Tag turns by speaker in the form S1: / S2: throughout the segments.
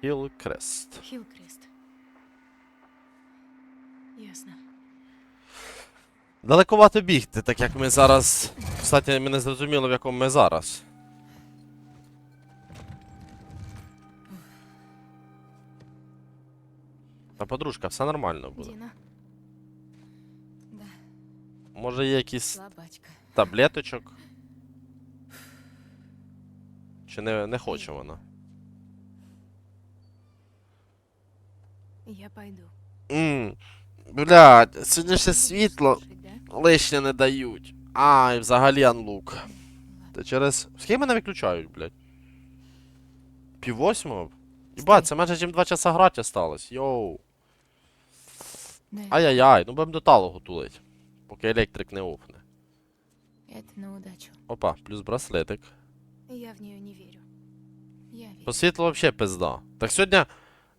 S1: Хілкрест.
S2: Хілкрест. Ясно.
S1: Далековато бігти, так як ми зараз. Кстати, ми не зрозуміли, в якому ми зараз. Та подружка, все нормально буде.
S2: Діна.
S1: Може є якісь
S2: слабачка.
S1: таблеточок? Чи не, не хоче вона?
S2: Я пойду.
S1: Ммм. Блядь, сьогодні ще світло лишнє не дають. А, і взагалі анлук. Та через. Скільки мене виключають, блядь? Пів восьмого? Єбать, це майже чим два часа грати осталось. Йоу. Ай-яй-яй, ну будемо до талогу тулить. Поки електрик не опне.
S2: Это на удачу.
S1: Опа, плюс браслетик.
S2: Я в нее не верю. Я верю.
S1: По світлу взагалі пизда. Так сьогодні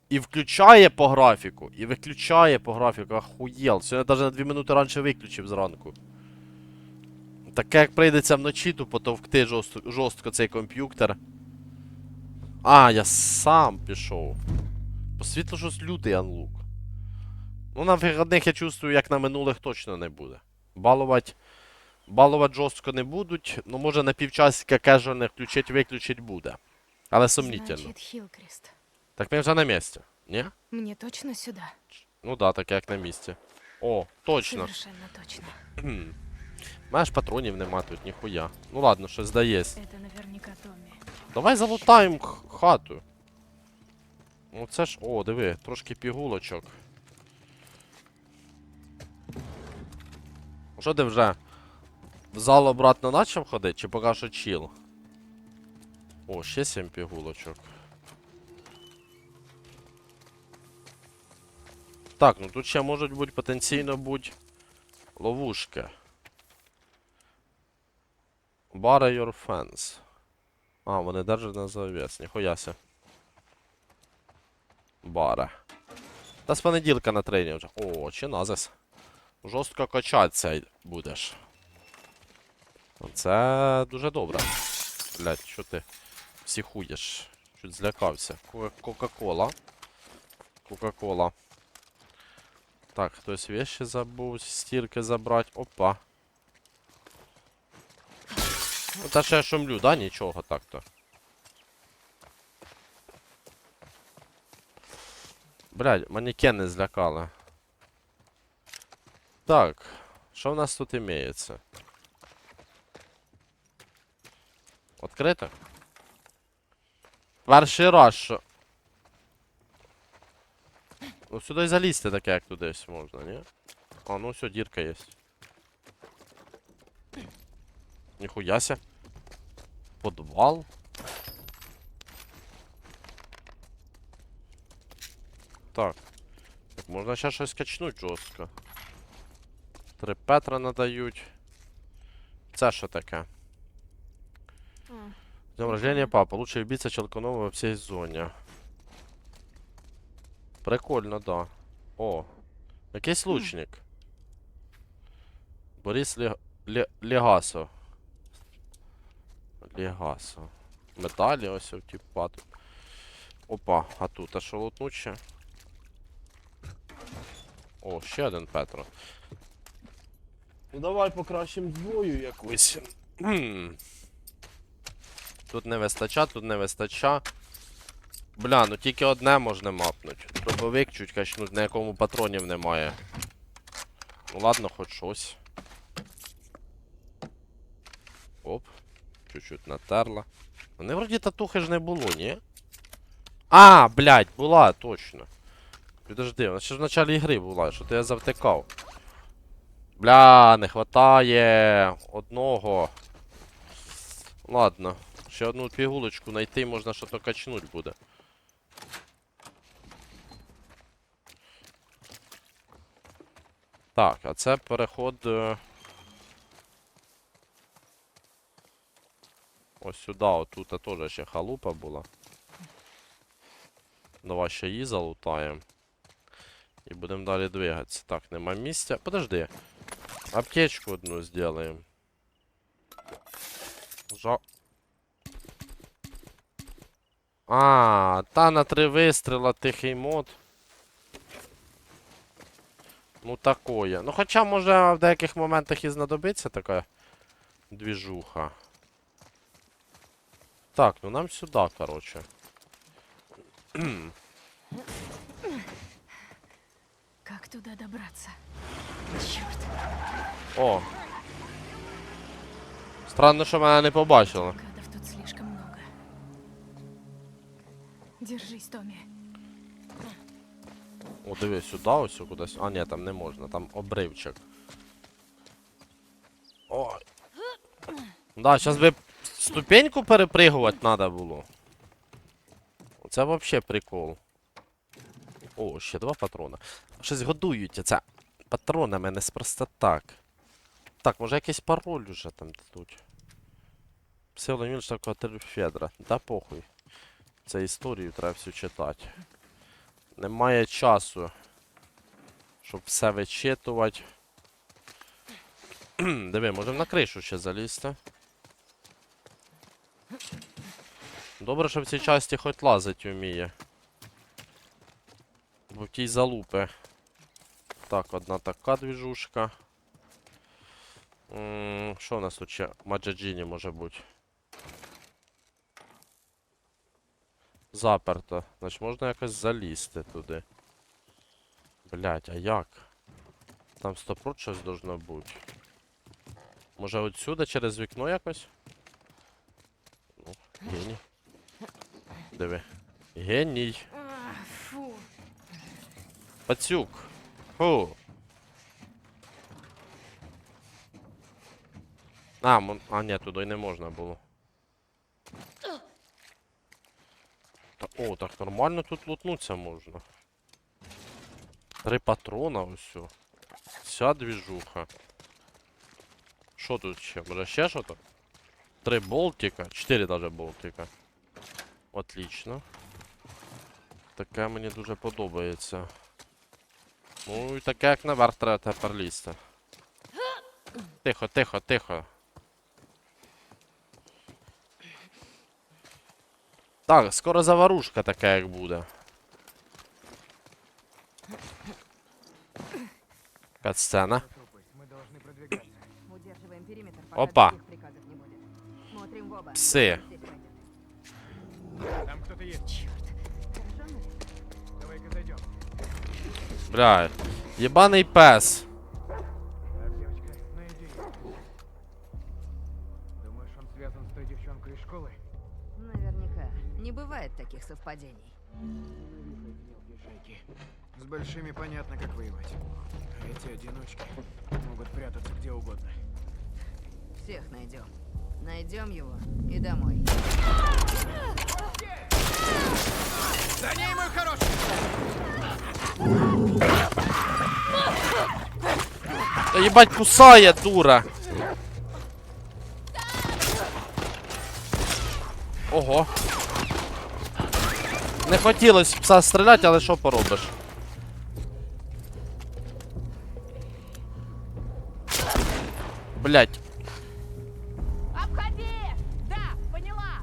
S1: і включає по графіку, і виключає по графіку. Ахуєл. Сьогодні навіть на 2 минути раніше виключив зранку. Таке як прийдеться вночі, тупо товкти жорстко, жорстко цей комп'ютер. А, я сам пішов. По світлу щось лютий анлук. Ну, на вигідних я чувствую, як на минулих точно не буде. Балувати. Балувати жорстко не будуть, ну може на півчасика кежуальне включить-виключить буде. Але сумнітельно.
S2: Значит, Хилкрест.
S1: Так ми вже на місці. Ні?
S2: Мне точно сюда?
S1: Ну да, так як на місці. О, точно.
S2: Совершенно точно.
S1: Маєш патронів нема тут, ніхуя. Ну ладно, щось здається.
S2: Это наверняка Томми.
S1: Давай залутаємо х- хату. Ну це ж. О, диви, трошки пігулочок. Що ти вже? В зал обратно почав ходити, чи поки що чіл? О, ще сім пігулочок. Так, ну тут ще можуть бути потенційно бути ловушки. Barra your fence. А, вони держать на завіс, ніхуя ся. Бара. Та з понеділка на тренінг вже. О, чи назис. Жорстко качатися будеш. Це дуже добре. Блять, що ти психуєш? Чуть злякався. Кока-кола. Кока-кола. Так, хтось вещи забув, стірки забрати. Опа. Ну, та ще я шумлю, да? Нічого так-то. Блядь, манекени злякали. Так, що в нас тут імеється? Відкрито? Перший раз, що. Ну сюди залізти таке, як тудись можна, ні? А, ну все, дірка є. Ніхуяся. Подвал. Так. Так, можна ще щось качнуть жорстко. Три Петра надають. Це що таке? Днем рождения, папа. Лучший убийца Челкунова во всей зоне. Прикольно, да. О, якийсь лучник. Борис Ле... Ле... Легасо. Легасо. Медалі ось в типа тут. Опа, а тут, а що лутнуть ще? О, ще один Петро. Ну давай покращим зброю якусь. Тут не вистача, тут не вистача. Бля, ну тільки одне можна мапнуть. Дробовик чуть качнуть, на якому патронів немає. Ну ладно, хоч щось. Оп. Чуть-чуть натерла. Вони вроді татухи ж не було, ні? А, блядь, була, точно. Підожди, вона ще в началі ігри була, що то я завтикав. Бля, не хватає одного. Ладно. Ще одну пігулочку знайти можна що то качнуть буде. Так, а це переход. е, Ось сюди, отут теж ще халупа була. Давай ще її залутаємо. І будемо далі двигатися. Так, нема місця. Подожди. Аптечку одну зробимо. Жа... А, та на три вистріла тихий мод. Ну такое. Ну хоча може в деяких моментах і знадобиться така двіжуха. Так, ну нам сюди, короче.
S2: Как туда добраться? Черт,
S1: О. Странно, що мене не побачили.
S2: Держись, Томми.
S1: О, диви, сюди ось кудись. А, ні, там не можна, там обривчик. Ой. Да, зараз би ступеньку перепригувати треба було. Це взагалі прикол. О, ще два патрона. Щось годують це патронами не спроста так. Так, може якийсь пароль уже там дадуть. Псевдонім такого Федра. Да похуй. Це історію треба всю читати. Немає часу, щоб все вичитувати. Диви, можемо на кришу ще залізти. Добре, що в цій часті хоч лазить вміє. Бо в тій залупи. Так, одна така двіжушка. Що у нас тут ще? Маджаджіні може бути. Заперто. Значить можна якось залізти туди. Блять, а як? Там стопрот щось должно бути. Може отсюда через вікно якось? Ну, геній. Диви. Геній. Пацюк. Фу. А, мон... а ні, туди не можна було. О, так нормально тут лутнуться можна. Три патрона ось. Вся двіжуха. Що тут ще? Може ще що то? Три болтика. Чотири даже болтика. Отлично. Таке мені дуже подобається. Ну і таке як наверх треба тепер лізти. Тихо, тихо, тихо. Так, скоро заварушка така як буде. Катсцена.
S3: Мы должны продвигаться.
S4: Удерживаем периметр, пока
S1: Опа.
S4: других приказов не будет. Смотрим в оба.
S1: Псы.
S4: Здесь пойдет.
S3: Там кто-то есть.
S4: Хорошо, Мэри?
S3: Давай-ка зайдем.
S1: Бля. Єбаний пес.
S4: Не бывает таких совпадений.
S3: С большими понятно, как воевать. А эти одиночки могут прятаться где угодно.
S4: Всех найдем. Найдем его и домой.
S3: За ней, мой хороший!
S1: Та їбать кусає, дура. Ого. Не хотілося в пса стріляти, але що поробиш? Блять.
S4: Обходи! Да, поняла!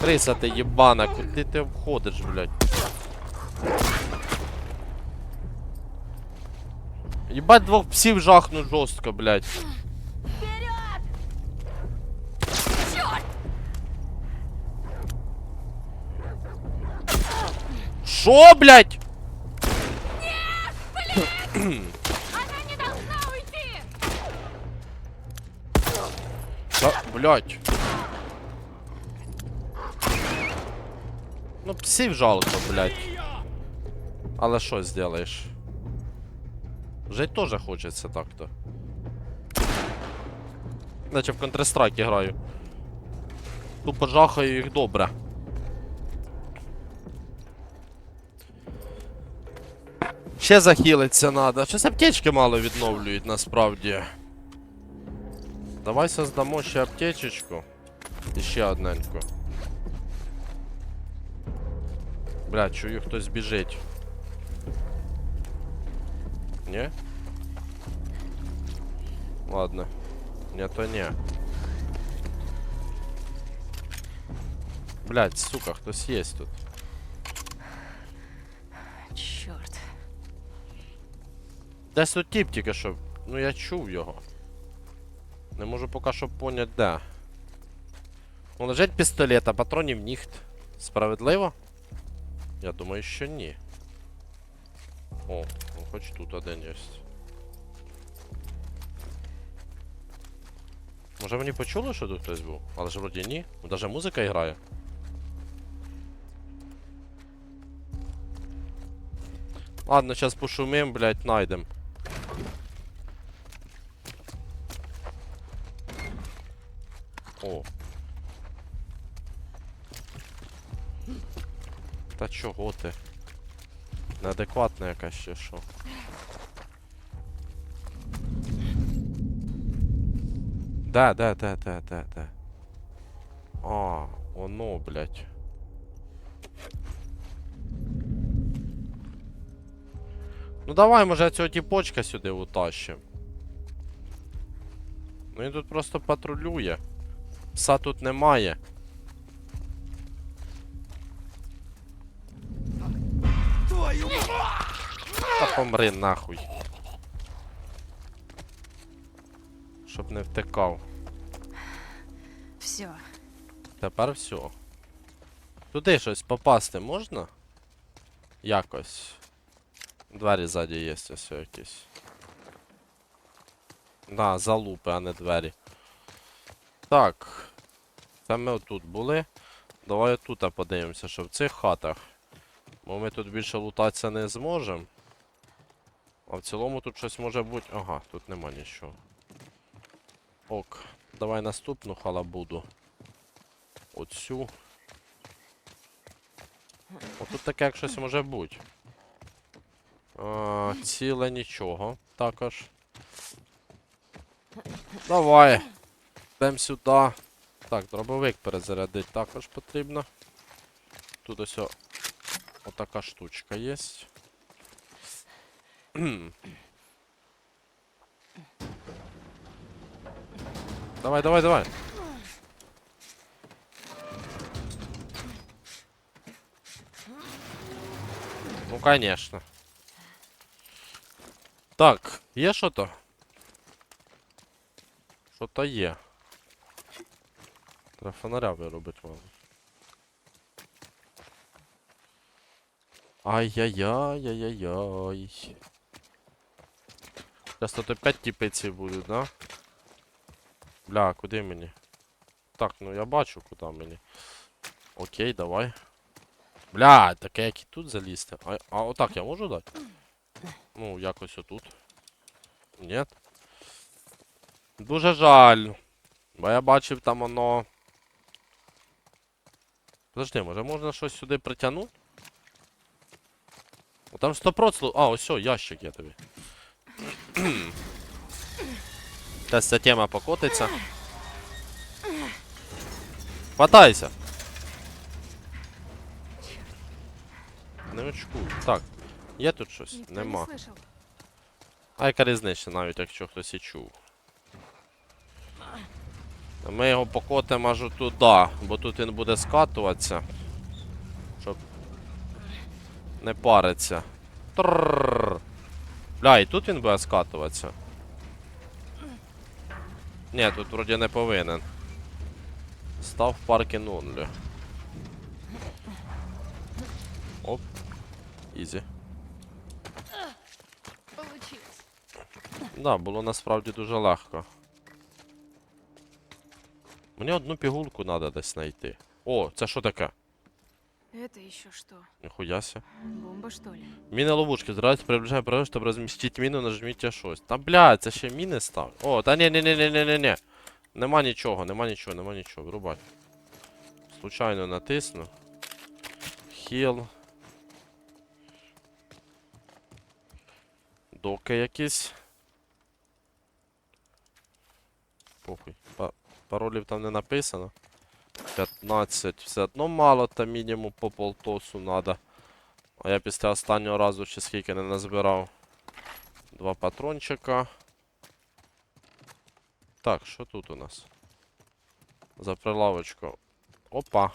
S1: Криса ти єбана, куди ти входиш, блять? Єбать двох псів жахну жорстко, блять. Шо, блять?
S4: Она не должна уйти!
S1: Та, блять. Ну, псів жалко, блять. Але що зробиш? Жить теж хочеться так-то. Наче в Counter-Strike граю. Тупо жахаю їх добре. Ще захилиться надо. Щось аптечки мало відновлюють насправді. Давай создамо ще аптечечку. І ще одненьку. Бля, чую, хтось біжить. Ні? Ладно. Не, то не. Блять, сука, хтось є тут. Десь тут тіп тільки що. Ну я чув його. Не можу поки що поняти де. Ну, лежить пістолет, а патронів ніхт. Справедливо? Я думаю, що ні. О, ну хоч тут один є. Може мені почули, що тут хтось був? Але ж вроді ні. Ну, Даже музика грає. Ладно, сейчас пошумим, блядь, найдем. О. Та чого ти? Неадекватна якась ще що. Да, да, да, да, да, да. А, оно, блядь. Ну давай, може, цього тіпочка сюди утащим. Ну він тут просто патрулює. Пса тут немає. Та помри нахуй. Щоб не втекав.
S2: Все.
S1: Тепер все. Туди щось попасти можна? Якось. Двері ззаді є ось якісь. Да, залупи, а не двері. Так. Це ми отут були. Давай отут подивимося, що в цих хатах. Бо ми тут більше лутатися не зможемо. А в цілому тут щось може бути. Ага, тут нема нічого. Ок. Давай наступну халабуду. Оцю. Отут таке як щось може бути. А, ціле нічого. Також. Давай. Йдемо сюди. Так, дробовик перезарядити також потрібно. Тут ось о- отака штучка є. давай, давай, давай. Ну, конечно. Так, є що то? Що то є? Треба фонаря виробити мабуть. Ай-яй-яй-яй-яй-яй. Зараз тут опять тіпиці будуть, да? Бля, куди мені? Так, ну я бачу, куди мені. Окей, давай. Бля, таке як і тут залізти. А, а отак я можу дати? Ну, якось отут. Ні. Дуже жаль. Бо я бачив там воно. Подожди, може можна щось сюди притягнути? О, там 100% А, ось, о, ящик є тобі. Та ця тема покотиться. Хватайся! Не очкуй. Так. Є тут щось? Нема.
S2: не слышал.
S1: Різниця, навіть якщо хтось і чув. Ми його покотимо аж туди, бо тут він буде скатуватися. Щоб не париться. Трррррр. Бля, і тут він буде скатуватися. Ні, тут вроді не повинен. Став в парки онлі. Оп. Ізі. Да, було насправді дуже легко. Мені одну пігулку треба десь знайти. О, це що таке?
S2: Это еще что?
S1: Ніхуяся.
S2: Бомба, что ли?
S1: Міни ловушки. Зразу приближає правильно, щоб розмістити міну, нажміть щось. Та бля, це ще міни став. О, та ні, ні, ні, ні, ні, ні, ні. Нема нічого, нема нічого, нема нічого. Врубай. Случайно натисну. Хіл. Доки якісь. Похуй. Па паролів там не написано. 15. Все одно мало, та мінімум по полтосу надо. А я після останнього разу ще скільки не назбирав. Два патрончика. Так, що тут у нас? За прилавочку. Опа,